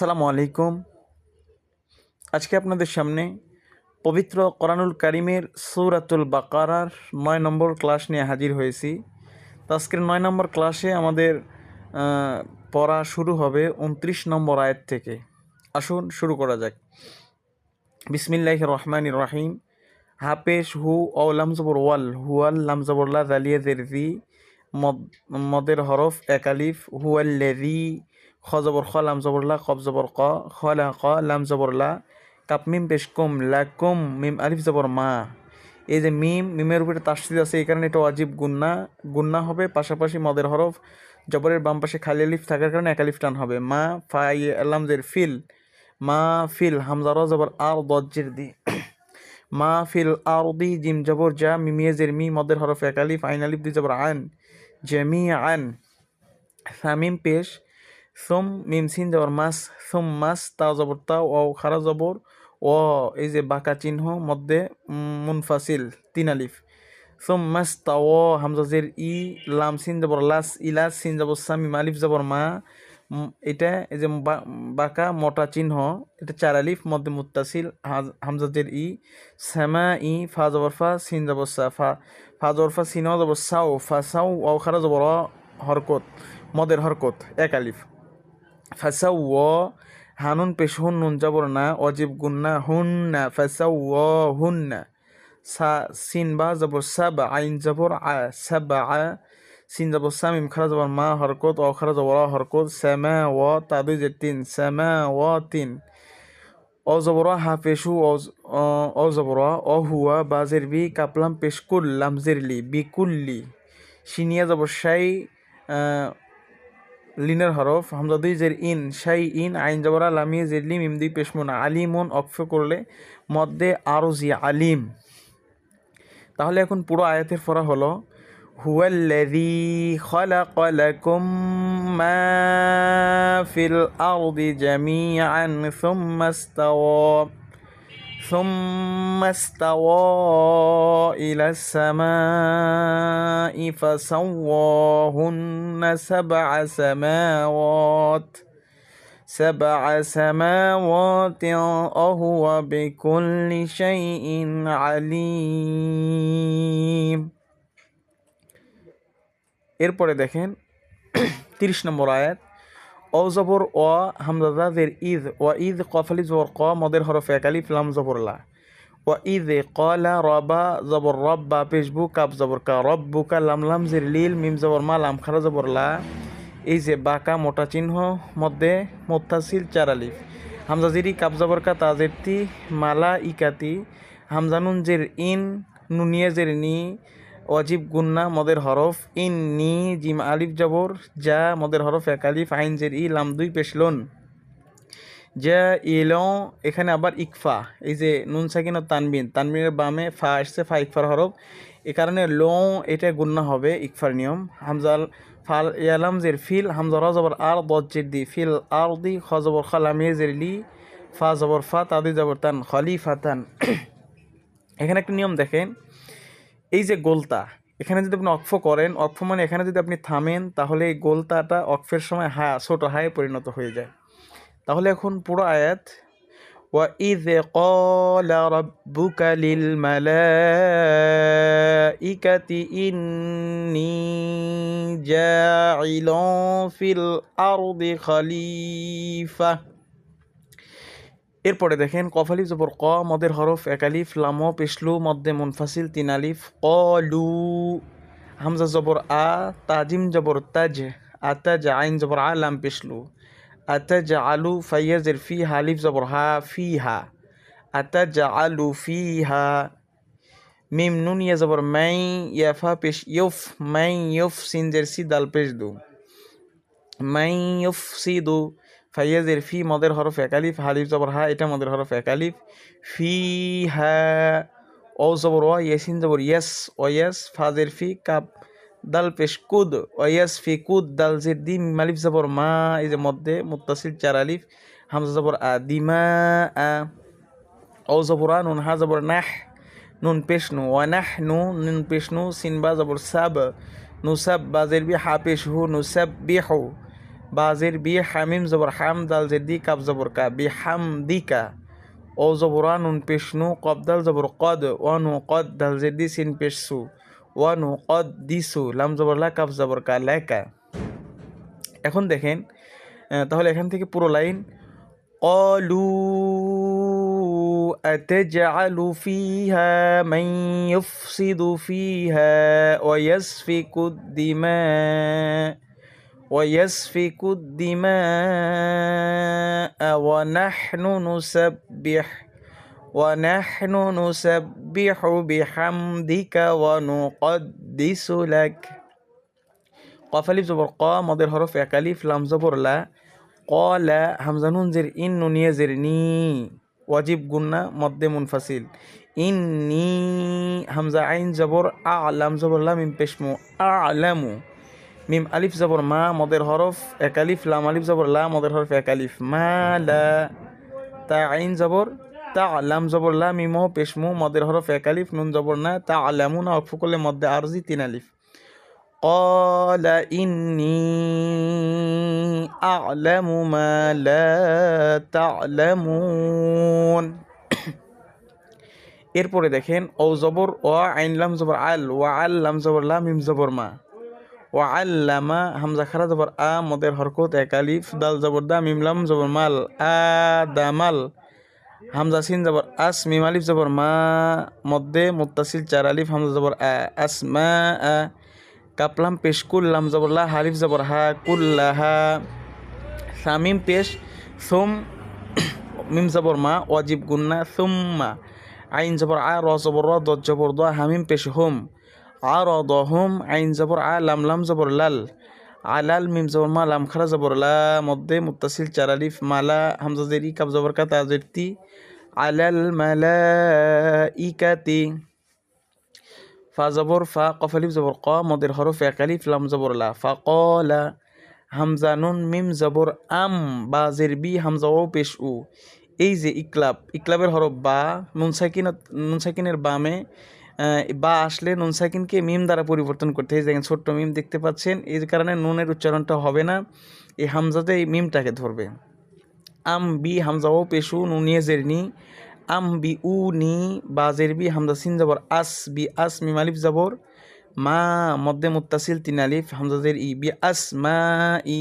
আসসালামু আলাইকুম। আজকে আপনাদের সামনে পবিত্র কোরআনুল কারিমের সৌরাতুল বাকারার নয় নম্বর ক্লাস নিয়ে হাজির হয়েছি। তো আজকের নয় নম্বর ক্লাসে আমাদের পড়া শুরু হবে উনত্রিশ নম্বর আয়াত থেকে। আসুন শুরু করা যাক। বিসমিল্লাহ রহমান রহিম। হাফেশ হু ও লামজবর ওয়াল, হুয়াল লামজবরলা জালিয়া জেরজি মদ, মদের হরফ একালিফ হুয়াল্লেজি খ জবর খ, লাম জবরলা কব জবর ক, খ লা, ক, লাম জবরলা কাপ মিম পেশ কুম, লা কুম, মিম আলিফ জবর মা। এই যে মিম, মিমের উপরে তাসদিদ আছে, এই কারণে এটা অজীব গুন্না গুন্না হবে, পাশাপাশি মদের হরফ, জবরের বাম পাশে খালি আলিফ থাকার কারণে একালিফ টান হবে। মা ফাই আল্লাম জের, ফিল, মা, ফিল হামজার জবর আর দজ্জের দি। মা, ফিল আর দি, জিম, জবর যা মিমিয়েজের মি, মদের হরফ একালিফ আইন আলিফ দি জবর, আন জমি আন সামিম পেশ সুম মিম সিন জবর মাস সুম মাস তা জবর তা ও খারা জবর, ও এই যে বাঁকা চিহ্ন, মধ্যে মুনফাসিল, তিন আলিফ। সুম মাস তা ও হামজাজের ই, লাম সিন জবর লাস ইলাস সিন জবর সামিম আলিফ, জবর মা এটা এই যে বাঁকা মোটা চিহ্ন, এটা চার আলিফ, মধ্যে মুত্তাসিল হামজাজের ই, সামা ই, ফা জবর ফা সিন জবর সা, ফা ফা জবর ফা সিন জবর সাও, ফা সাও, ও খারা জবর হরকত, মদের হরকত, এক আলিফ। ফাসাউ হানুন পেশ হুন নুন জবর না অজিব গুন্না হুন না ফাসাউ হুন না সা সিন বা জবর সাব আইন জবর আ সাব আ সিন জবর সামিম খারা জবর মা হরকত অ খারা জবর হরকত সামা ও তাদুই যে তিন সামা ও তিন অ জবর হা পেশু অ জবর অ হুয়া বাজের বি কাপলাম পেশকুল লামজেরলি বিকুল্লি সিনিয়া জবর আহ, লিনের হরফ হামজা দুই জের ইন, শাই ইন, আইন জবরা, লামিয়ে জেরলি মিম দুই পেশমুন, আলিমুন অক্ফ করলে মধ্যে আরও জি আলিম। তাহলে এখন পুরো আয়াতের ফরা হলো, হুয়াল্লাযী খালাকা লাকুম মা ফিল আরদি জামিআন সুম্মা ইস্তাওয়া। ثم استوى إلى السماء فسواهن سبع سماوات سبع سماوات وهو بكل شيء عليم এরপরে দেখেন তিরিশ নম্বর আয়াত অ জবর অ হামজাদের ঈদ ও ঈদ কফালি জবর ক, মদের হরফ একালিফ লাম জবর লা। ও ঈদ কলা রবা জবর রব্বা পেশবু কাপ জবর কা রব্বুকা লাম লাম জের লিল, মিম জবর মা, লাম খারা জবর লা। এই যে বাঁকা মোটা চিহ্ন মধ্যে মোত্তাসিল চার আলিফ। হামজা জিরি কাপ জবর কা তাজের তি মালা ইকাতি হামজানুন জের ইন, নুনিয়া জের নি। অজিব গুন্না, মদের হরফ ইন নি জিম, আলিফ, জবর যা মদের হরফ, এক আলিফ, আইন, জের, ই, লাম, দুই পেশলন যা ইল এখানে আবার ইকফা, এই যে নুন, সাকিন ও তানবিন, তানবিনের বামে ফা আসছে, ফা, ইকফার হরফ। এ কারণে ল, এটা গুন্না হবে, ইকফার নিয়ম। হামজাল ফাল ইয়ালাম জের, ফিল, হামজা জবর আর বজ্জের দি, ফিল আর দি, খ, জবর খালামিয়ে জের, লি, ফা, জবর, ফা তাদি জবর, তান খলিফা তান এখানে একটা নিয়ম দেখেন। এই যে গোলতা এখানে যদি আপনি অক্ফ করেন অক্ফ মানে এখানে যদি আপনি থামেন তাহলে এই গোলতাটা অক্ফের সময় হা ছোট হায়ে পরিণত হয়ে যায় তাহলে এখন পুরো আয়াত وإذ قال ربك للملائكة إني جاعل في الأرض خليفة এরপরে দেখেন কফালি জবর ক, মদের হরফ একালিফ লাম, পেশলু, মদ্দে মুনফাসিল, তিন আলিফ ক লু হামজা জবর আ, তাজিম জবর তাজ, আতাজ আইন জবর আ, লাম, পেশলু। আতাজ আলু ফাইয়াজের ফি, হালিফ জবর হা ফি হা আতাজ আলু ফি হা মিম নুন ইয়া জবর মাই, ইয়াফা পেশ, ইউফ, মাই, ইউফ, সিনজের সি, দাল পেশ দু। মাই, ইউফ, সি দু। ফাইয়াজের ফি মদের হরফ একালিফ হালিফ জবর হা, এটা মদের হরফ একালিফ ফি, হা, ও জবর ও ইয়াসিন জবর ইয়াস, ও ইয়াস, ফাজের ফি, কাপ, দাল পেশ কুদ, ও ইয়াস, ফি কুদ, দাল জের দি মালিফ জবর মা, এই যে মধ্যে মুত্তাসিল চার আলিফ, হামজা জবর আ দিমা আ, ও জবর আ, নুন, হা জবর নাহ, নুন পেশনু ওয়া নাহ নু, নুন পেশনু সিনবা জবর সাব নুসাব বাজের বি হা পেশ হু নুসাব বি হু। বাজের বি হামিম জবর হাম দাল জের দি কাব জবর কা বি হাম দি কা ও জবরা নুন পেশ নু কব দাল জবর কদ ওয়ানু কদ দাল জের দি সিন পেশ সু ওয়ানু কদ দিসু লাম জবর লা কাব জবর কা লেকা এখন দেখেন আহ, তাহলে এখান থেকে পুরো লাইন قالوا أتجعل فيها من يفسد فيها ويسفك الدماء ويسفك الدماء ونحن نسبح ونحن نسبح بحمدك ونقدس لك قاف الف زبر قا ماضي الحرف اكاليف لام زبر لا قال همزه نون زر ان نون يزر ني واجب قلنا مد منفصل اني همزه عين زبر اعلم زبر لام بشمو اعلم মিম আলিফ জবর মা মদের হরফ এক আলিফ লাম আলিফ জবর লা মদের হরফ এক আলিফ মা লা তা আইন জবর তা লাম জবর লা মিমো পেশমু মদের হরফ এক আলিফ নুন জবর না তা আলামু না অক্ফ করলে মধ্যে আরজি তিন আলিফ قال إني أعلم ما لا تعلمون এরপরে দেখেন ও জবর ও আইন লাম জবর আল ওয়া আল লাম জবর লা মিম জবর মা ওয়া আল্লামা হামজা খারা জবর আ, মদের হরকত, এক আলিফ, দাল জবর দা মিম লাম জবর মাল, আ দামাল হামজা সিন জবর আস, মিম আলিফ জবর মা মধ্যে মুত্তাসিল, চার আলিফ, হামজা জবর আ, আস, মা, আ। কাপলাম, পেশ কুল্লাম জবরলা হারিফ জবর হা, কুল্লাহা। সামিম, পেশ, সোম, মিম জবর মা, ওয়াজিব, গুন্না, সুম্মা। আইন জবর আ, র জবর র, দত জবর দ, হামিম, পেশ, হুম। আ র দ আইন জবর আ লাম লাম জবর লাল আলাল মিম জবর মা লাম খারা জবর লা মধ্যে মুত্তাসিল চার মালা হামজা জেরি কাব জবর কা তাজেরতি আলাল মালা ইকাতি ফা জবর ফা কফ আলিফ জবর ক মদের হরফ এক লাম জবর লা ফা কলা হামজা নুন মিম জবর আম বা জের বি হামজা ও পেশ উ এই যে ইকলাব ইকলাবের হরফ বা নুন সাকিন নুন সাকিনের বামে বা আসলে নুন সাকিনকে মিম দ্বারা পরিবর্তন করতে হয়। দেখেন ছোট্ট মিম দেখতে পাচ্ছেন। এর কারণে নুনের উচ্চারণটা হবে না। এই হামজাতে এই মিমটাকে ধরবে। আম বি হামজা ও পেশু নুনিয়ে জেরনি। আম বি উ নি বা জেরবি হামজা সিন জবর। আস বি আস মিম আলিফ জবর। মা মধ্যে মুত্তাসিল তিন আলিফ হামজা জের ই। বি আস মা ই।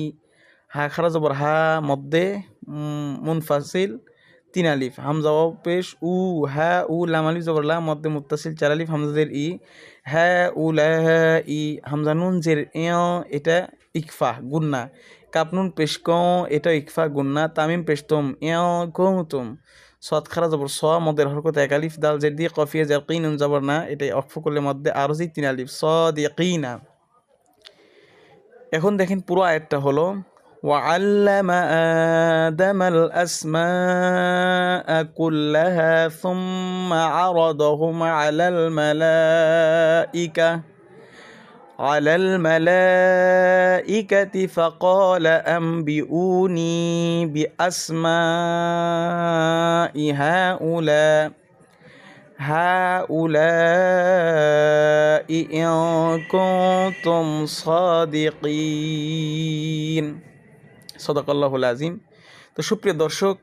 হা খারা জবর হা উম, মুনফাসিল। তিন আলিফ, হামজা পেশ, উ হা উ, লাম আলিফ, জবর লা মধ্যে মুত্তাসিল চার আলিফ হামজাদের ই, হ্যা, উ ই, হামজা নুন, জের এটা ইকফা, গুন্না কাপনুন পেশ, ক এটা ইকফা, গুন্না, তামিম পেশতম ইয় গৌতম সৎ, খারা, জবর, স, মদের হরকত এক আলিফ, দাল, জের দিয়ে কফিয়া, জার কিনুন জবর, না এটাই অক্ফ করলে মধ্যে আরও যে তিন আলিফ, স দিয়ে কিনা এখন দেখেন পুরো আয়াতটা হলো وعلم آدم الأسماء كلها ثم عرضهم على الملائكة على الملائكة فقال أنبئوني بأسماء هؤلاء هؤلاء إن كنتم صادقين. সদাকল্লাহুল আজিম। তো সুপ্রিয় দর্শক,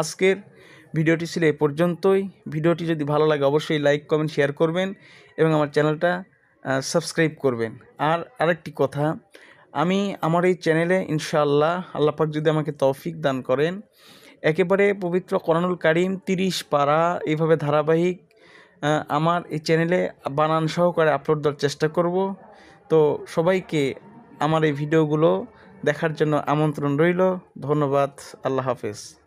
আজকের ভিডিওটি ছিল এ পর্যন্তই। ভিডিওটি যদি ভালো লাগে, অবশ্যই লাইক, কমেন্ট, শেয়ার করবেন এবং আমার চ্যানেলটা সাবস্ক্রাইব করবেন। আর আরেকটি কথা, আমি আমার এই চ্যানেলে ইনশাআল্লাহ আল্লাপাক যদি আমাকে তৌফিক দান করেন, একেবারে পবিত্র করানুল কারিম তিরিশ পাড়া এইভাবে ধারাবাহিক আমার এই চ্যানেলে বানান সহকারে আপলোড দেওয়ার চেষ্টা করব। তো সবাইকে আমার এই ভিডিওগুলো দেখার জন্য আমন্ত্রণ রইল। ধন্যবাদ। আল্লাহ হাফেজ।